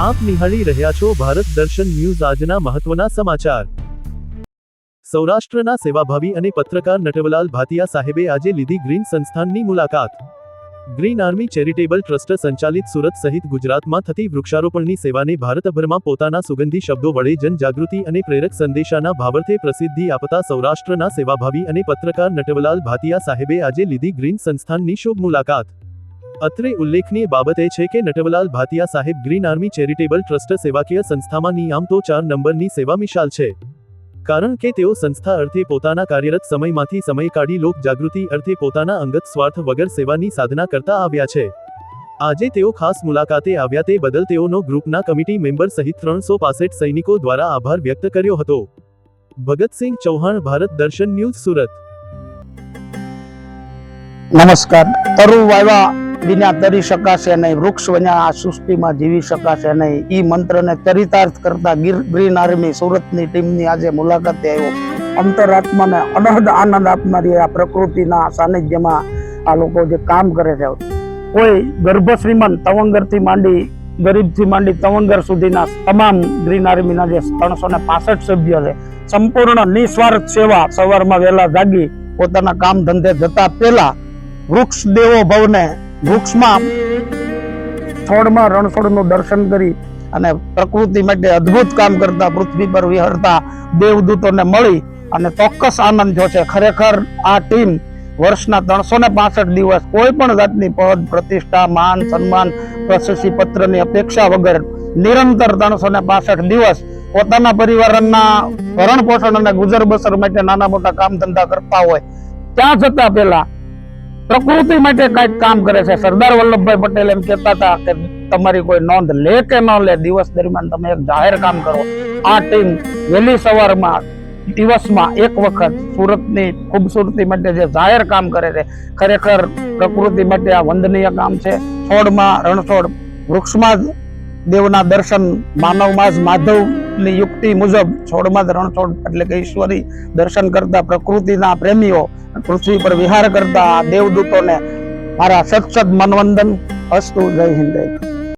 આપ નિહાળી રહ્યા છો ભારત દર્શન ન્યૂઝ આજના મહત્વના સમાચાર. સૌરાષ્ટ્રના સેવાભાવી અને પત્રકાર નટવલાલ ભાતિયા સાહેબે આજે લીધી ગ્રીન સંસ્થાનની મુલાકાત. ગ્રીન આર્મી ચેરિટેબલ ટ્રસ્ટ સંચાલિત સુરત સહિત ગુજરાતમાં થતી વૃક્ષારોપણની સેવાને ભારતભરમાં પોતાના સુગંધી શબ્દો વડે જનજાગૃતિ અને પ્રેરક સંદેશાના ભાવાર્થે પ્રસિદ્ધિ આપતા સૌરાષ્ટ્રના સેવાભાવી અને પત્રકાર નટવલાલ ભાતિયા સાહેબે આજે લીધી ગ્રીન સંસ્થાનની શુભ મુલાકાત. અત્રે ઉલ્લેખનીય બાબત એ છે કે નટવલાલ ભાતિયા સાહેબ ગ્રીન આર્મી ચેરિટેબલ ટ્રસ્ટ સેવાકીય સંસ્થામાં નિયામ તો ચાર નંબરની સેવા મિશાલ છે. કારણ કે તેઓ સંસ્થા અર્થે પોતાના કાર્યરત સમયમાંથી સમય કાઢી લોક જાગૃતિ અર્થે પોતાના અંગત સ્વાર્થ વગર સેવાની સાધના કરતા આવ્યા છે. આજે તેઓ ખાસ મુલાકાતે આવ્યા તે બદલ તેઓનો ગ્રુપના કમિટી મેમ્બર સહિત ત્રણસો પાસઠ સૈનિકો દ્વારા આભાર વ્યક્ત કર્યો હતો. ભગતસિંહ ચૌહાણ, ભારત દર્શન ન્યૂઝ, સુરત. નમસ્કાર. તરુ વાવ્યા વિના તરી શકાશે નહીં, વૃક્ષ વન્યા આ સૃષ્ટિમાં જીવી શકાશે નહીં. ઈ મંત્રને ચરિતાર્થ કરતા ગીર, ગ્રીન આર્મી સુરતની ટીમની આજે મુલાકાતે આવ્યો. અંતરાત્માને અનહદ આનંદ આપનારી આ પ્રકૃતિના સાનિધ્યમાં આ લોકો જે કામ કરે છે. કોઈ ગર્ભ શ્રીમંત તવંગરથી માંડી, ગરીબથી માંડી તવંગર સુધીના તમામ ગ્રીન આર્મીના જે ત્રણસો ને પાસઠ સભ્ય છે, સંપૂર્ણ નિસ્વાર્થ સેવા સવારમાં વહેલા જાગી પોતાના કામ ધંધે જતા પહેલા વૃક્ષ દેવો ભવને વૃક્ષમાં છોડમાં રણછોડનું દર્શન કરી અને પ્રકૃતિ માટે અદ્ભુત કામ કરતા, પૃથ્વી પર વિહરતા દેવદૂતોને મળી અને ચોક્કસ આનંદ જો છે. ખરેખર આ ટીમ વર્ષના ત્રણસો ને પાસઠ દિવસ કોઈ પણ જાતની પદ, પ્રતિષ્ઠા, માન, સન્માન, પ્રશસ્તિ પત્રની અપેક્ષા વગર નિરંતર ત્રણસો ને પાસઠ દિવસ પોતાના પરિવારના ભરણ પોષણ અને ગુજર બસર માટે નાના મોટા કામ ધંધા કરતા હોય. ત્યાં જતા પહેલા પ્રકૃતિ માટે કંઈક કામ કરે છે. સરદાર વલ્લભભાઈ પટેલ એમ કહેતા હતા કે તમારી કોઈ નોંધ લે કે ન લે, દિવસ દરમિયાન તમે એક જાહેર કામ કરો. આ ટીમ વહેલી સવારમાં, દિવસમાં એક વખત સુરતની ખૂબસૂરતી માટે જે જાહેર કામ કરે છે, ખરેખર પ્રકૃતિ માટે આ વંદનીય કામ છે. છોડમાં રણછોડ વૃક્ષમાં દેવના દર્શન, માનવમાં જ માધવની યુક્તિ મુજબ છોડમાં રણછોડ એટલે કે ઈશ્વરી દર્શન કરતા પ્રકૃતિના પ્રેમીઓ પૃથ્વી પર વિહાર કરતા દેવદૂતોને મારા સત સત મનવંદન અસ્તુ જય હિન્દ.